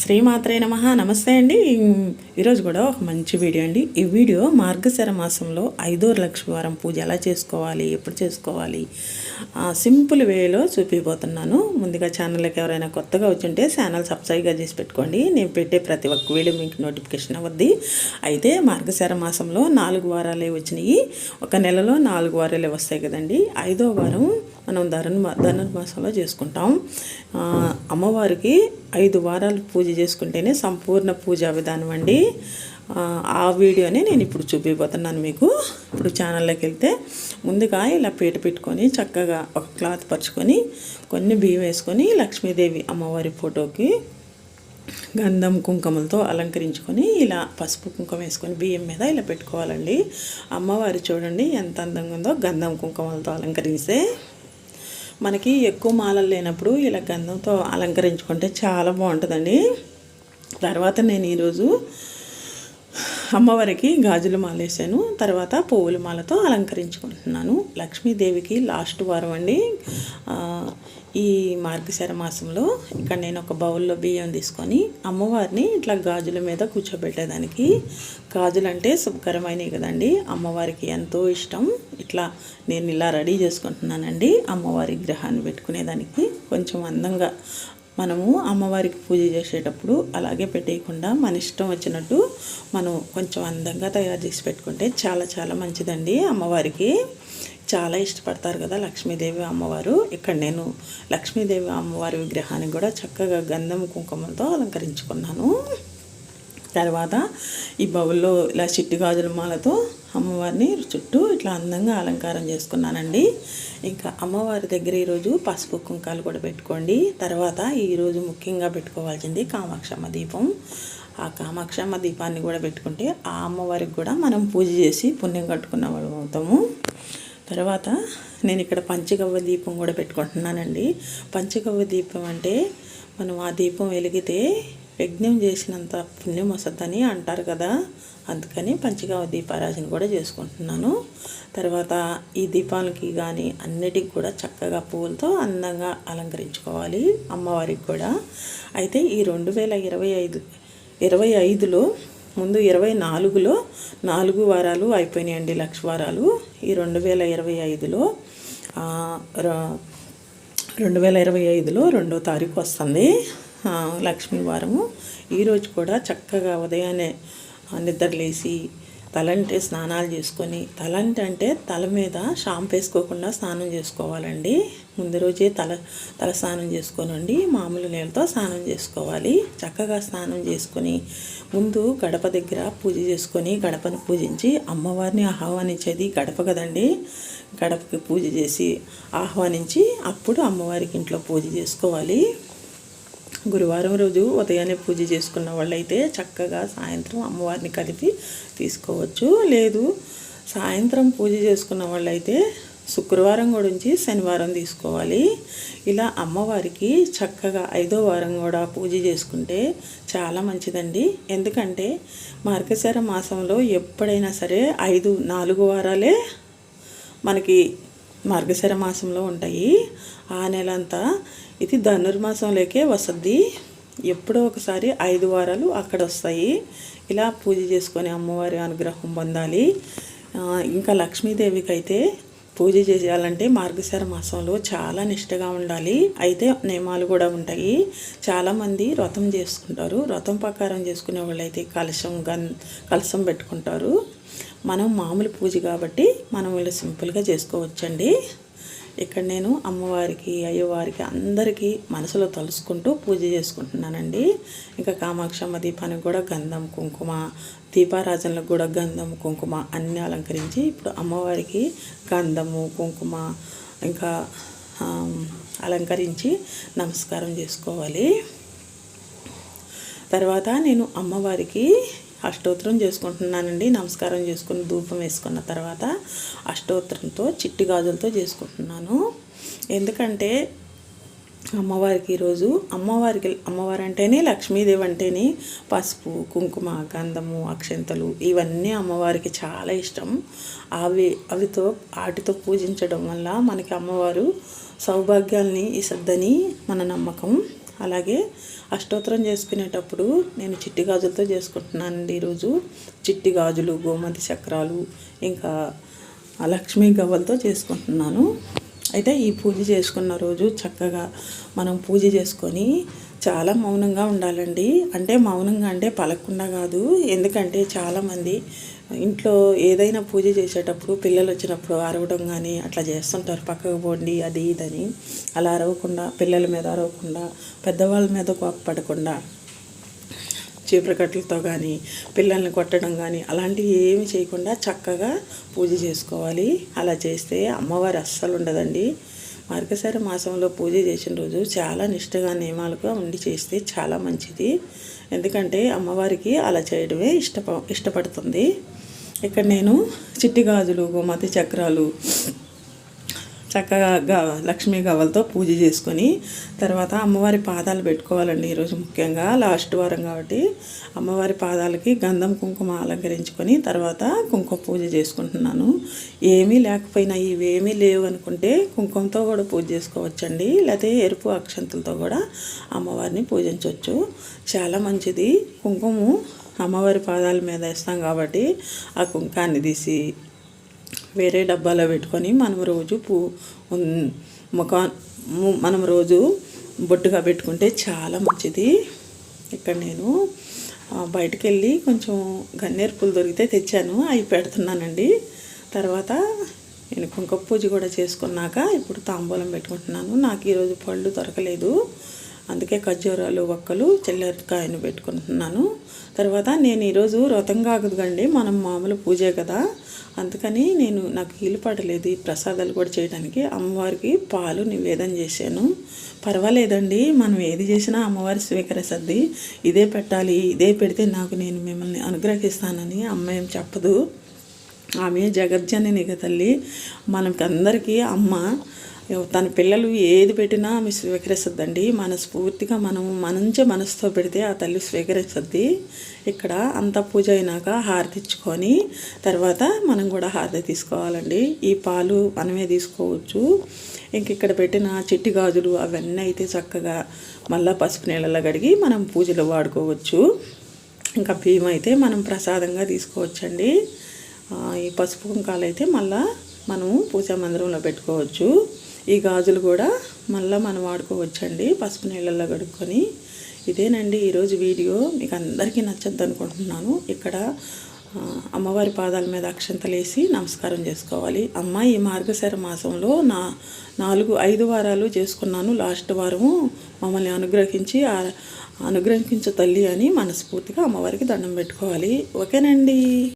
శ్రీమాత్రే నమ. నమస్తే అండి. ఈరోజు కూడా ఒక మంచి వీడియో అండి. ఈ వీడియో మార్గశర మాసంలో ఐదో లక్ష్మీవారం పూజ ఎలా చేసుకోవాలి? ఎప్పుడు చేసుకోవాలి? సింపుల్ వేలో చూపిపోతున్నాను. ముందుగా ఛానల్కి ఎవరైనా కొత్తగా వచ్చుంటే ఛానల్ సబ్స్క్రైబ్గా చేసి పెట్టుకోండి. నేను పెట్టే ప్రతి ఒక్క వీడియో మీకు నోటిఫికేషన్ అవ్వద్ది. అయితే మార్గశర మాసంలో నాలుగు వారాలే వచ్చినాయి. ఒక నెలలో నాలుగు వారాలే వస్తాయి కదండి. ఐదో వారం మనం ధనుర్మా ధనుర్మాసంలో చేసుకుంటాం. అమ్మవారికి ఐదు వారాలు పూజ చేసుకుంటేనే సంపూర్ణ పూజా విధానం అండి. ఆ, వీడియోనే నేను ఇప్పుడు చూపిపోతున్నాను మీకు. ఇప్పుడు ఛానల్లోకి వెళ్తే ముందుగా ఇలా పీట పెట్టుకొని చక్కగా ఒక క్లాత్ పరుచుకొని కొన్ని బియ్యం వేసుకొని లక్ష్మీదేవి అమ్మవారి ఫోటోకి గంధం కుంకుమలతో అలంకరించుకొని ఇలా పసుపు కుంకుమ వేసుకొని బియ్యం మీద ఇలా పెట్టుకోవాలండి. అమ్మవారి చూడండి ఎంత అందంగా ఉందో గంధం కుంకుమలతో అలంకరిస్తే మనకి ఎక్కువ మాలలు లేనప్పుడు ఇలా గంధంతో అలంకరించుకుంటే చాలా బాగుంటుందండి. తర్వాత నేను ఈరోజు అమ్మవారికి గాజులు మాల వేసాను. తర్వాత పువ్వుల మాలతో అలంకరించుకుంటున్నాను. లక్ష్మీదేవికి లాస్ట్ వారం అండి. ఈ మార్గశర మాసంలో ఇక్కడ నేను ఒక బౌల్లో బియ్యం తీసుకొని అమ్మవారిని ఇట్లా గాజుల మీద కూర్చోబెట్టేదానికి. గాజులు అంటే శుభకరమైనవి కదండి. అమ్మవారికి ఎంతో ఇష్టం. ఇట్లా నేను ఇలా రెడీ చేసుకుంటున్నానండి. అమ్మవారి గ్రహాన్ని పెట్టుకునేదానికి కొంచెం అందంగా మనము అమ్మవారికి పూజ చేసేటప్పుడు అలాగే పెట్టేయకుండా మన ఇష్టం వచ్చినట్టు మనం కొంచెం అందంగా తయారు చేసి పెట్టుకుంటే చాలా చాలా మంచిదండి అమ్మవారికి. చాలా ఇష్టపడతారు కదా లక్ష్మీదేవి అమ్మవారు. ఇక్కడ నేను లక్ష్మీదేవి అమ్మవారి విగ్రహాన్ని కూడా చక్కగా గంధం కుంకుమలతో అలంకరించుకున్నాను. తర్వాత ఈ బౌల్లో ఇలా చిట్టి గాజుల మాలతో అమ్మవారిని చుట్టూ ఇట్లా అందంగా అలంకారం చేసుకున్నానండి. ఇంకా అమ్మవారి దగ్గర ఈరోజు పసుపు కుంకాలు కూడా పెట్టుకోండి. తర్వాత ఈరోజు ముఖ్యంగా పెట్టుకోవాల్సింది కామాక్షమ్మ దీపం. ఆ కామాక్షమ్మ దీపాన్ని కూడా పెట్టుకుంటే ఆ అమ్మవారికి కూడా మనం పూజ చేసి పుణ్యం కట్టుకున్న వాళ్ళం అవుతాము. తర్వాత నేను ఇక్కడ పంచగవ్వ దీపం కూడా పెట్టుకుంటున్నానండి. పంచగవ్వ దీపం అంటే మనం ఆ దీపం వెలిగితే యజ్ఞం చేసినంత పుణ్యం వస్తుందని అంటారు కదా. అందుకని పంచగవ్వ దీపారాజన కూడా చేసుకుంటున్నాను. తర్వాత ఈ దీపాలకి కానీ అన్నిటికి కూడా చక్కగా పువ్వులతో అందంగా అలంకరించుకోవాలి అమ్మవారికి కూడా. అయితే ఈ రెండు వేల ఇరవై ఐదు ఇరవై ఐదులో ముందు ఇరవై నాలుగులో నాలుగు వారాలు అయిపోయినాయండి లక్ష వారాలు. ఈ రెండు వేల ఇరవై ఐదులో ర- రెండు వేల ఇరవై ఐదులో రెండో తారీఖు వస్తుంది. లక్ష్మీ వారము. ఈరోజు కూడా చక్కగా ఉదయాన్నే నిద్రలేసి తలంటే స్నానాలు చేసుకొని తలంటి అంటే తల మీద షాంపు వేసుకోకుండా స్నానం చేసుకోవాలండి. ముందు రోజే తల తల స్నానం చేసుకోనండి. మామూలు నీళ్ళతో స్నానం చేసుకోవాలి. చక్కగా స్నానం చేసుకొని ముందు గడప దగ్గర పూజ చేసుకొని గడపను పూజించి అమ్మవారిని ఆహ్వానించేది గడప కదండి. గడపకి పూజ చేసి ఆహ్వానించి అప్పుడు అమ్మవారికి ఇంట్లో పూజ చేసుకోవాలి. గురువారం రోజు ఉదయాన్నే పూజ చేసుకున్న వాళ్ళైతే చక్కగా సాయంత్రం అమ్మవారిని కలిపి తీసుకోవచ్చు. లేదు సాయంత్రం పూజ చేసుకున్న వాళ్ళైతే శుక్రవారం కూడా ఉంచి శనివారం తీసుకోవాలి. ఇలా అమ్మవారికి చక్కగా ఐదో వారం కూడా పూజ చేసుకుంటే చాలా మంచిదండి. ఎందుకంటే మార్గశర మాసంలో ఎప్పుడైనా సరే ఐదు నాలుగు వారాలే మనకి మార్గశర మాసంలో ఉంటాయి. ఆ నెల అంతా ఇది ధనుర్మాసంలోకే వస్తుంది ఎప్పుడో ఒకసారి ఐదు వారాలు అక్కడ వస్తాయి. ఇలా పూజ చేసుకొని అమ్మవారి అనుగ్రహం పొందాలి. ఇంకా లక్ష్మీదేవికి అయితే పూజ చేయాలంటే మార్గశిర మాసంలో చాలా నిష్టగా ఉండాలి. అయితే నియమాలు కూడా ఉంటాయి. చాలామంది వ్రతం చేసుకుంటారు. వ్రతం ప్రకారం చేసుకునే వాళ్ళైతే కలశం గన్ కలశం పెట్టుకుంటారు. మనం మామూలు పూజ కాబట్టి మనం ఇలా సింపుల్గా చేసుకోవచ్చండి. ఇక్కడ నేను అమ్మవారికి అయ్యవారికి అందరికీ మనసులో తలుసుకుంటూ పూజ చేసుకుంటున్నానండి. ఇంకా కామాక్షమ్మ దీపానికి కూడా గంధం కుంకుమ దీపారాజనలకు కూడా గంధం కుంకుమ అన్నీ అలంకరించి ఇప్పుడు అమ్మవారికి గంధము కుంకుమ ఇంకా అలంకరించి నమస్కారం చేసుకోవాలి. తర్వాత నేను అమ్మవారికి అష్టోత్తరం చేసుకుంటున్నానండి. నమస్కారం చేసుకుని ధూపం వేసుకున్న తర్వాత అష్టోత్తరంతో చిట్టి గాజులతో చేసుకుంటున్నాను. ఎందుకంటే అమ్మవారికి ఈరోజు అమ్మవారికి అమ్మవారు అంటేనే లక్ష్మీదేవి అంటేనే పసుపు కుంకుమ గంధము అక్షంతలు ఇవన్నీ అమ్మవారికి చాలా ఇష్టం. అవి అవితో వాటితో పూజించడం వల్ల మనకి అమ్మవారు సౌభాగ్యాల్ని ఇసద్దని మన నమ్మకం అలాగే అష్టోత్తరం చేసుకునేటప్పుడు నేను చిట్టి గాజులతో చేసుకుంటున్నానండి ఈరోజు. చిట్టి గాజులు గోమతి చక్రాలు ఇంకా లక్ష్మీ గవ్వలతో చేసుకుంటున్నాను. అయితే ఈ పూజ చేసుకున్న రోజు చక్కగా మనం పూజ చేసుకొని చాలా మౌనంగా ఉండాలండి. అంటే మౌనంగా అంటే పలకకుండా కాదు. ఎందుకంటే చాలామంది ఇంట్లో ఏదైనా పూజ చేసేటప్పుడు పిల్లలు వచ్చినప్పుడు అరవడం కానీ అట్లా చేస్తుంటారు. పక్కకు పోండి అది ఇదని. అలా అరవకుండా పిల్లల మీద అరవకుండా పెద్దవాళ్ళ మీద కోపపడకుండా చీపురకట్టలతో కానీ పిల్లల్ని కొట్టడం కానీ అలాంటివి ఏమి చేయకుండా చక్కగా పూజ చేసుకోవాలి. అలా చేస్తే అమ్మవారు అస్సలు ఉండదండి. మార్గశిర మాసంలో పూజ చేసిన రోజు చాలా నిష్టగా నియమాలుగా ఉండి చేస్తే చాలా మంచిది. ఎందుకంటే అమ్మవారికి అలా చేయడమే ఇష్టప ఇష్టపడుతుంది. ఇక్కడ నేను చిట్టి గాజులు గోమతి చక్రాలు చక్కగా లక్ష్మీ గవ్వలతో పూజ చేసుకొని తర్వాత అమ్మవారి పాదాలు పెట్టుకోవాలండి ఈరోజు ముఖ్యంగా లాస్ట్ వారం కాబట్టి. అమ్మవారి పాదాలకి గంధం కుంకుమ అలంకరించుకొని తర్వాత కుంకుమ పూజ చేసుకుంటున్నాను. ఏమీ లేకపోయినా ఇవేమీ లేవు అనుకుంటే కుంకుమతో కూడా పూజ చేసుకోవచ్చండి. లేకపోతే ఎరుపు అక్షంతులతో కూడా అమ్మవారిని పూజించవచ్చు. చాలా మంచిది. కుంకుమ అమ్మవారి పాదాల మీద వేస్తాం కాబట్టి ఆ కుంకాన్ని తీసి వేరే డబ్బాలో పెట్టుకొని మనం రోజు పూ ముఖా మనం రోజు బొట్టుగా పెట్టుకుంటే చాలా మంచిది. ఇక్కడ నేను బయటకు వెళ్ళి కొంచెం గన్నేరు పూలు దొరికితే తెచ్చాను అవి పెడుతున్నానండి. తర్వాత నేను కుంకుమ పూజ కూడా చేసుకున్నాక ఇప్పుడు తాంబూలం పెట్టుకుంటున్నాను. నాకు ఈరోజు పళ్ళు దొరకలేదు. అందుకే ఖర్జూరాలు ఒక్కలు చెల్లెరకాయను పెట్టుకుంటున్నాను. తర్వాత నేను ఈరోజు వ్రతం కాకూడదండి మనం మామూలు పూజే కదా. అందుకని నేను నాకు వీలు పడలేదు ఈ ప్రసాదాలు కూడా చేయడానికి. అమ్మవారికి పాలు నివేదన చేశాను. పర్వాలేదండి మనం ఏది చేసినా అమ్మవారి స్వీకరిస్తుంది ఇదే పెట్టాలి ఇదే పెడితే నాకు నేను మిమ్మల్ని అనుగ్రహిస్తానని అమ్మ ఏం చెప్పదు. ఆమె జగజ్జనని తల్లి. మనకి అందరికీ అమ్మ. తన పిల్లలు ఏది పెట్టినా ఆమె స్వీకరిస్తుందండి. మనస్ఫూర్తిగా మనం మనంచే మనసుతో పెడితే ఆ తల్లి స్వీకరిస్తుంది. ఇక్కడ అంత పూజ అయినాక హారతి ఇచ్చుకొని తర్వాత మనం కూడా హారతి తీసుకోవాలండి. ఈ పాలు మనమే తీసుకోవచ్చు. ఇంక ఇక్కడ పెట్టిన చిట్టి గాజులు అవన్నీ అయితే చక్కగా మళ్ళీ పసుపు నీళ్ళలో కడిగి మనం పూజలో వాడుకోవచ్చు. ఇంకా బియ్యం అయితే మనం ప్రసాదంగా తీసుకోవచ్చండి. ఈ పసుపు కుంకాలు అయితే మళ్ళీ మనము పూజా మందిరంలో పెట్టుకోవచ్చు. ఈ గాజులు కూడా మళ్ళీ మనం వాడుకోవచ్చండి. పసుపు నీళ్ళల్లో కడుక్కొని. ఇదేనండి ఈరోజు వీడియో. మీకు అందరికీ నచ్చద్దు అనుకుంటున్నాను. ఇక్కడ అమ్మవారి పాదాల మీద అక్షంతలేసి నమస్కారం చేసుకోవాలి. అమ్మ ఈ మార్గశర మాసంలో నా నాలుగు ఐదు వారాలు చేసుకున్నాను. లాస్ట్ వారము మమ్మల్ని అనుగ్రహించి అనుగ్రహించు తల్లి అని మనస్ఫూర్తిగా అమ్మవారికి దండం పెట్టుకోవాలి. ఓకేనండి.